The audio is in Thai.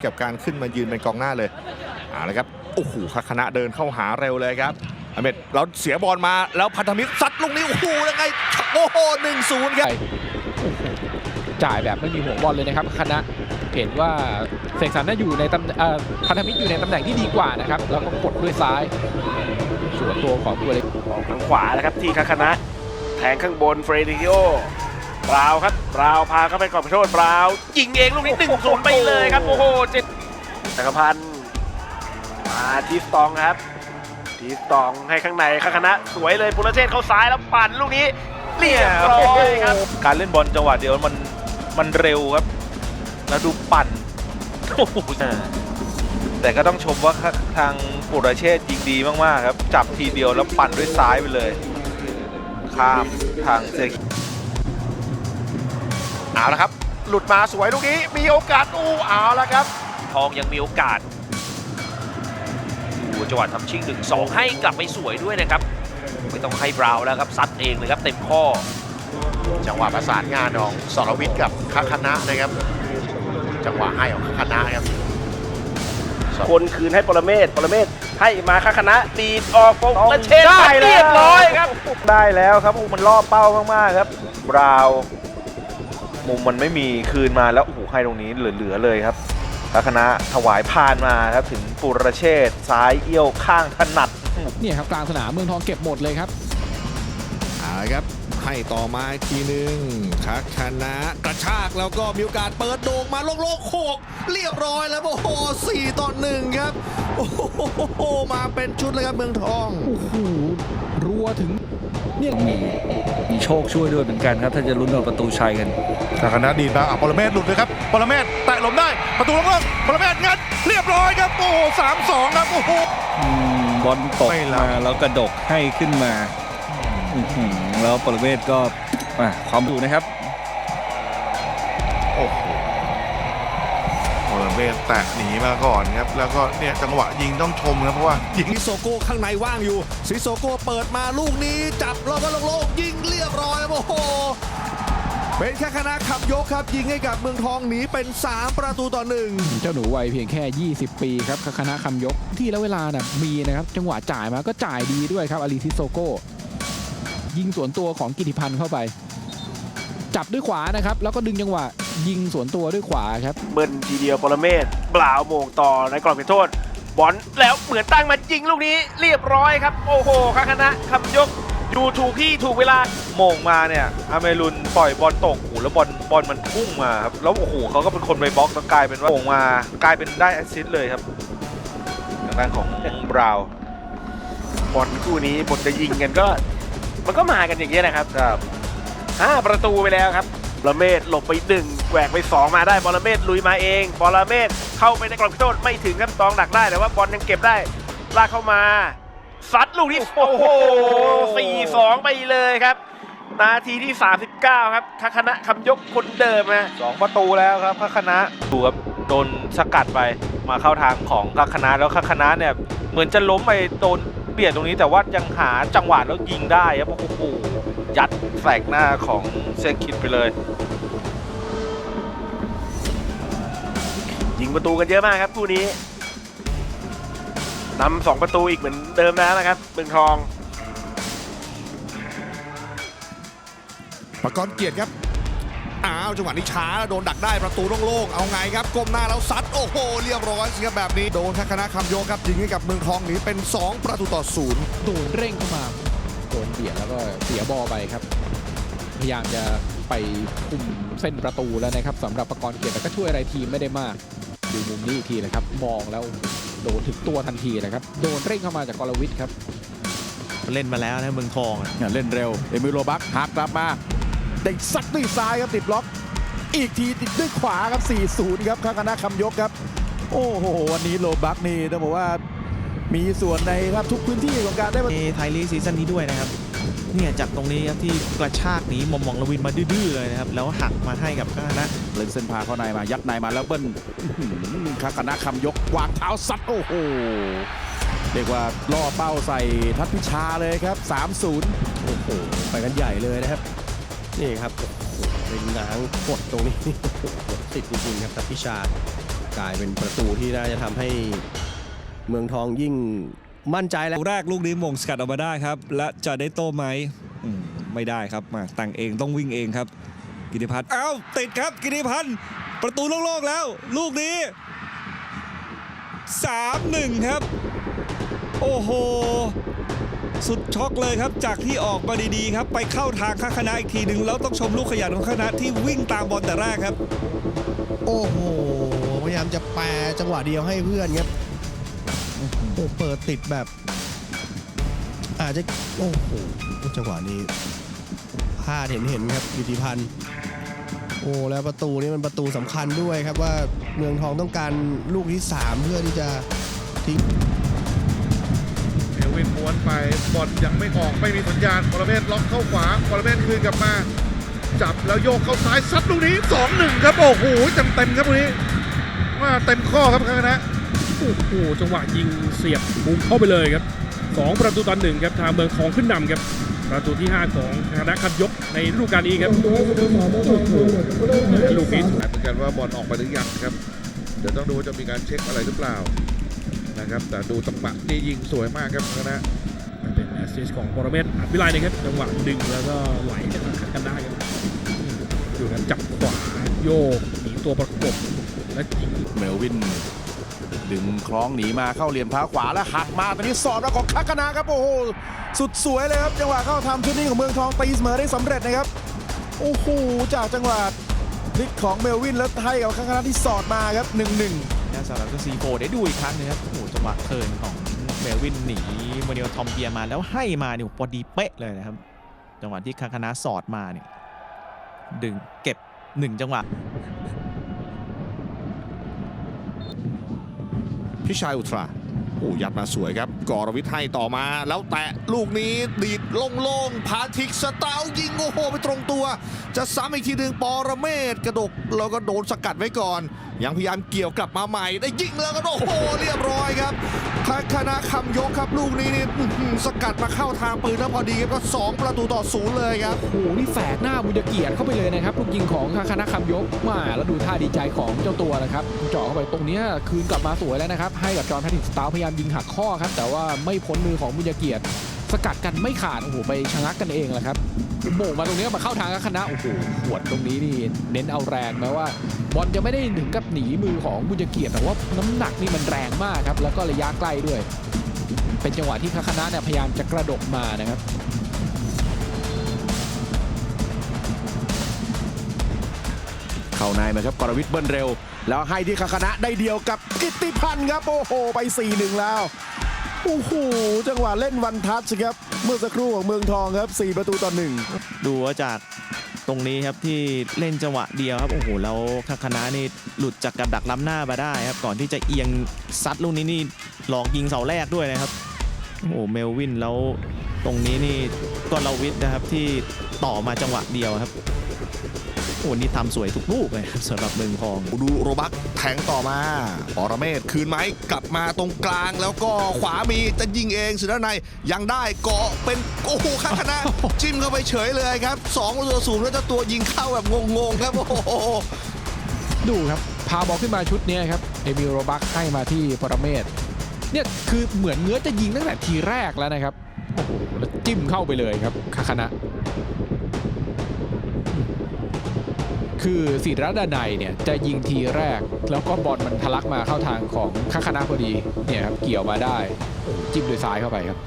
กับการขึ้นมายืนเป็นกองหน้าเลยเอาละครับโอ้โหคณะเดินเข้าหาเร็วเลยครับอเมดเราเสียบอลมาแล้วพันธมิตรซัดลูกนี้โอ้โหยังไงโอ้โหหนึ่งศูนย์ครับจ่ายแบบไม่มีห่วงบอลเลยนะครับคณะเห็นว่าเสกสรรน่าอยู่ในตำเอ่อพันธมิตรอยู่ในตำแหน่งที่ดีกว่านะครับแล้วก็กดด้วยซ้ายส่วนตัวของตัวเล็กออกทางขวานะครับที่คาคณะแทงข้างบนเฟรดิโอ บราวครับบราวพาเข้าไปกรอบโทษบราวยิงเองลูกนี้หนึ่งศูนย์ไปเลยครับโอ้โหเจ็ดจักรพันธ์มาทีสตองครับ ทีสตองให้ข้างในคาคณะสวยเลยปุรเชษเข้าซ้ายแล้วปั่นลูกนี้เรียบร้อยครับการเล่นบอลจังหวะเดียวมันมันเร็วครับ แล้วดูปั่นโอ้โหแต่ก็ต้องชมว่าทางปุรเชษยิงดีมากๆครับ จับทีเดียวแล้วปั่นด้วยซ้ายไปเลย ข้ามทางเซก เอาละครับ หลุดมาสวยลูกนี้มีโอกาสอู้เอาละครับ ทองยังมีโอกาสดูจังหวะทำชิงหนึ่งสองให้กลับไปสวยด้วยนะครับ ไม่ต้องให้บราวน์แล้วครับซัดเองเลยครับเต็มข้อ จังหวะประสานงานของสรวิทย์กับคคณะนะครับ จังหวะให้ของคคณะครับคนคืนให้ปรเมศปรเมศให้มาคาคณะดีดออกโปรเชษฐ์ได้แล้วเรียบร้อยครับ ได้แล้วครับโอ้โหมันล่อเป้ามากๆครับบราวน์ มุมมันไม่มีคืนมาแล้วโอ้โหให้ตรงนี้เหลือๆเลยครับแล้วคณะถวายพานมาครับถึงปุรเชษฐ์ซ้ายเอี้ยวข้างถนัดเนี่ยครับกลางสนามเมืองทองเก็บหมดเลยครับเอาละครับ ให้ต่อมาอีกทีหนึ่งคักคณะกระชากแล้วก็มีโอกาสเปิดโด่งมาโล่งๆโขกเรียบร้อยแล้วโอ้โหสี่ต่อหนึ่งครับ โอ้โหมาเป็นชุดเลยครับเมืองทอง โอ้โหรัวถึงเนี่ยมีมีโชคช่วยด้วยเหมือนกันครับ ถ้าจะลุ้นเอาประตูชัยกันทางคณะดีดมาอะปรเมศหลุดเลยครับปรเมศแตะหลมได้ประตูลงเลิกปรเมศงัดเรียบร้อยครับโอ้โหสามสองครับโอ้โหอืมบอลตกไม่รับมาแล้วกระดกให้ขึ้นมา อื้อหือ แล้วปรเมศก็อะความดูนะครับ โอ้โหปรเมศแตะหนีมาก่อนครับ แล้วก็เนี่ยจังหวะยิงต้องชมครับเพราะว่ายิงซิโซโก้ข้างในว่างอยู่ซิโซโก้เปิดมาลูกนี้จับแล้วก็โล่งๆยิงเรียบร้อยโอ้โหเป็นแค่คณะขับยกครับ ยิงให้กับเมืองทองหนีเป็น 3 ประตูต่อหนึ่งเจ้าหนูวัยเพียงแค่ 20 ปีครับคณะคำยกที่แล้วเวลาน่ะมีนะครับ จังหวะจ่ายมาก็จ่ายดีด้วยครับอาริซิโซโก้ ยิงสวนตัวของกิติพันธ์เข้าไป จับด้วยขวานะครับ แล้วก็ดึงจังหวะยิงสวนตัวด้วยขวาครับ เบิ้ลทีเดียวปรเมศบราวน์โมงต่อในกรอบเขตโทษ บอลแล้วเหมือนตั้งมายิงลูกนี้เรียบร้อยครับ โอ้โหคคณะคำยกอยู่ถูกที่ถูกเวลาโมงมาเนี่ยอาเมรุนปล่อยบอลตกโอ้โหแล้วบอลบอลมันพุ่งมาครับแล้วโอ้โหเขาก็เป็นคนไปบล็อกแล้วกลายเป็นว่าโมงมากลายเป็นได้แอสซิสต์เลยครับทางด้านของบราวน์บอลคู่นี้บทจะยิงกันก็ มันก็มากันอย่างเงี้ยนะครับครับ ห้าประตูไปแล้วครับบอลเมศหลบไปหนึ่งแหวกไปสองมาได้บอลเมศลุยมาเองบอลเมศเข้าไปในกรอบเขตโทษไม่ถึงครับตองดักได้แต่ว่าบอลยังเก็บได้ลากเข้ามาซัดลูกนี้โอ้โหสี่สองไปเลยครับ นาทีที่ 39 ครับทางคณะคำยกคนเดิมฮะสองประตูแล้วครับพระคณะดูครับโดนสกัดไปมาเข้าทางของพระคณะแล้วพระคณะเนี่ยเหมือนจะล้มไปโดน เบียดตรงนี้แต่ว่ายังหาจังหวะแล้วยิงได้ครับโอ้โหยัดแฝกหน้าของเซคิดไปเลย ยิงประตูกันเยอะมากครับคู่นี้นำสองประตูอีกเหมือนเดิมแล้วนะครับเมืองทองประกรณ์เกียรติครับ อ้าวจังหวะนี้ช้าโดนดักได้ประตูโล่งๆเอาไงครับก้มหน้าแล้วซัดโอ้โหเรียบร้อยสิครับแบบนี้โดนคณะคำยกครับยิงให้กับเมืองทองหนีเป็น 2 ประตูต่อศูนย์โดนเร่งเข้ามาโดนเบียดแล้วก็เสียบอลไปครับ พยายามจะไปคุมเส้นประตูแล้วนะครับสำหรับประกรณ์เกียรติแต่ก็ช่วยอะไรทีมไม่ได้มากดูมุมนี้อีกทีนะครับ มองแล้วโดนถึงตัวทันทีนะครับ โดนเร่งเข้ามาจากกรวิทย์ครับ เล่นมาแล้วนะเมืองทองอะเล่นเร็ว เอมิโรบักหักกลับมา เด็กซัดด้วยซ้ายครับติดบล็อก อีกทีติดด้วยขวาครับ 4-0 ครับคณะคำยกครับ โอ้โห วันนี้โลบักนี่ต้องบอกว่ามีส่วนในครับทุกพื้นที่ของการได้มาในไทยลีกซีซั่นนี้ด้วยนะครับเนี่ยจากตรงนี้ครับที่กระชากหนีมอมมองลวินมาดื้อๆเลยนะครับแล้วหักมาให้กับคณะเล่นเส้นพาเข้าในมายัดในมาแล้วเบิ้ลอื้อหือคณะคำยกวางเท้าซัดโอ้โหเรียกว่าล่อเป้าใส่ทัพพิชาเลยครับ 3-0โอ้โหไปกันใหญ่เลยนะครับ นี่ครับเป็นง้างกดตรงนี้ติดจริงๆครับแต่พิชากลายเป็นประตูที่น่าจะทำให้เมืองทองยิ่งมั่นใจแล้วแรกลูกนี้มงสกัดออกมาได้ครับ และจะได้โต้ไหมมไม่ได้ครับมาแต่งเองต้องวิ่งเองครับ กิติพัฒน์อ้าวติดครับกิติพัฒน์ประตูโล่งๆแล้ว ลูกนี้3-1ครับ โอ้โห สุดช็อกเลยครับ จากที่ออกมาดีๆครับ ไปเข้าทางข้าคณะอีกทีหนึ่งแล้วต้องชมลูกขยันของคณะที่วิ่งตามบอลแต่แรกครับ โอ้โห พยายามจะแปรจังหวะเดียวให้เพื่อนครับโอ้เปิดติดแบบ อาจจะโอ้โหจังหวะนี้พลาดเห็นเห็นๆครับกิติพันธ์โอ้แล้วประตูนี้มันประตูสำคัญด้วยครับว่าเมืองทองต้องการลูกที่ 3 เพื่อที่จะทิ้ง วินม้วนไปบอลยังไม่ออกไม่มีสัญญาณปรเมศล็อกเข้าขวาปรเมศคืนกลับมา จับแล้วโยกเข้าซ้ายซัดลูกนี้ 2-1 ครับ โอ้โหเต็มเต็มครับลูกนี้ว่าเต็มข้อครับคณะโอ้โหจังหวะยิงเสียบมุมเข้าไปเลยครับ 2 ประตูต่อหนึ่งครับทางเมืองทองขึ้นนำครับประตูที่ 5 ของคณะคัดยกในฤดูกาลนี้ครับลูกนี้เหมือนกันว่าบอลออกไปหรือยังครับเดี๋ยวต้องดูว่าจะมีการเช็คอะไรหรือเปล่า นะครับ แต่ดูจังหวะนี่ยิงสวยมากครับคณะเป็นแอสซิสของปรเมศอภิไลนะครับจังหวะดึงแล้วก็ไหลจากทางกันได้ครับดูครับจับขวาโยกหนีตัวประกบและยิงเมลวินดึงคล้องหนีมาเข้าเหรียญเท้าขวาแล้วหักมาตอนนี้สอดมาของคักคณะครับโอ้โหสุดสวยเลยครับจังหวะเข้าทำชุดนี้ของเมืองทองตีเสมอได้สำเร็จนะครับโอ้โหจากจังหวะพลิกของเมลวินแล้วให้กับคักคณะที่สอดมาครับ1-1 แล้วสำหรับซีโฟได้ดูอีกครั้งนึงครับโอ้โหจังหวะเทิร์นของเมลวินหนีโมเนลทอมเปียมาแล้วให้มาเนี่ยพอดีเป๊ะเลยนะครับ จังหวะที่คาคานะสอดมาเนี่ยดึงเก็บหนึ่งจังหวะพิชัยอุตราโอ้ยัดมาสวยครับกอรวิทย์ให้ต่อมา แล้วแตะลูกนี้ดีดโล่งๆพาทิกสตาร์ยิงโอ้โห ไปตรงตัว จะซ้ำอีกทีหนึ่งปอระเมศกระดก แล้วก็โดนสกัดไว้ก่อน ยังพยายามเกี่ยวกลับมาใหม่ ได้ยิงแล้วก็โอ้โหเรียบร้อยครับทางคณะคำยกครับลูกนี้นี่สกัดมาเข้าทางปืนแล้วพอดีครับก็สองประตูต่อศูนย์เลยครับโอ้โหนี่แฝกหน้าบุญเกียรติเข้าไปเลยนะครับลูกยิงของคณะคำยกมาแล้วดูท่าดีใจของเจ้าตัวนะครับเจาะเข้าไปตรงนี้คืนกลับมาสวยแล้วนะครับให้กับจอห์นแพทริกสตาร์พยายามยิงหักข้อครับแต่ว่าไม่พ้นมือของบุญเกียรติ สกัดกันไม่ขาดโอ้โหไปชะงักกันเองแหละครับโบ่งมาตรงนี้มาเข้าทางคณะโอ้โหหวดตรงนี้นี่เน้นเอาแรงแม้ว่า บอลจะไม่ได้ถึงกับหนีมือของบุญเกียรติแต่ว่าน้ำหนักนี่มันแรงมากครับแล้วก็ระยะใกล้ด้วย เป็นจังหวะที่คณะเนี่ยพยายามจะกระดกมานะครับเข้าในมาครับกรวิทย์เบิ้ลเร็ว แล้วให้ที่คณะได้เดียวกับกิติพันธ์ครับ โอ้โห ไป 4-1 แล้ว โอ้โหจังหวะเล่นวันทัชครับ เมื่อสักครู่ของเมืองทองครับ 4 ประตูต่อ1ดูว่าจากตรงนี้ครับที่เล่นจังหวะเดียวครับโอ้โหแล้วคาคณะนี่หลุดจากกับดักล้ำหน้ามาได้ครับ ก่อนที่จะเอียงซัดลูกนี้นี่หลอกยิงเสาแรกด้วยนะครับ โอ้โหเมลวินแล้วตรงนี้นี่ก็ลาวิทนะครับที่ต่อมาจังหวะเดียวครับโอ้โหนี่ทำสวยทุกลูกเลยครับสำหรับเมืองทองดูโรบักแทงต่อมาปรเมศคืนไหมกลับมาตรงกลางแล้วก็ขวามีจะยิงเองสุดด้านในยังได้เกาะเป็นโอ้โหข้างคณะจิ้มเข้าไปเฉยเลยครับ2ประตูต่อศูนย์แล้วเจ้าตัวยิงเข้าแบบงงๆครับโอ้โหดูครับพาบอลขึ้นมาชุดเนี้ยครับเอมิลโรบักให้มาที่ปรเมศ เนี่ยคือเหมือนเงื้อจะยิงตั้งแต่ทีแรกแล้วนะครับโอ้โหแล้วจิ้มเข้าไปเลยครับคาคณะ คือศิรัตดานัยเนี่ยจะยิงทีแรก แล้วก็บอลมันทะลักมาเข้าทางของคาคณะพอดีเนี่ยครับเกี่ยวมาได้จิ้มด้วยซ้ายเข้าไปครับ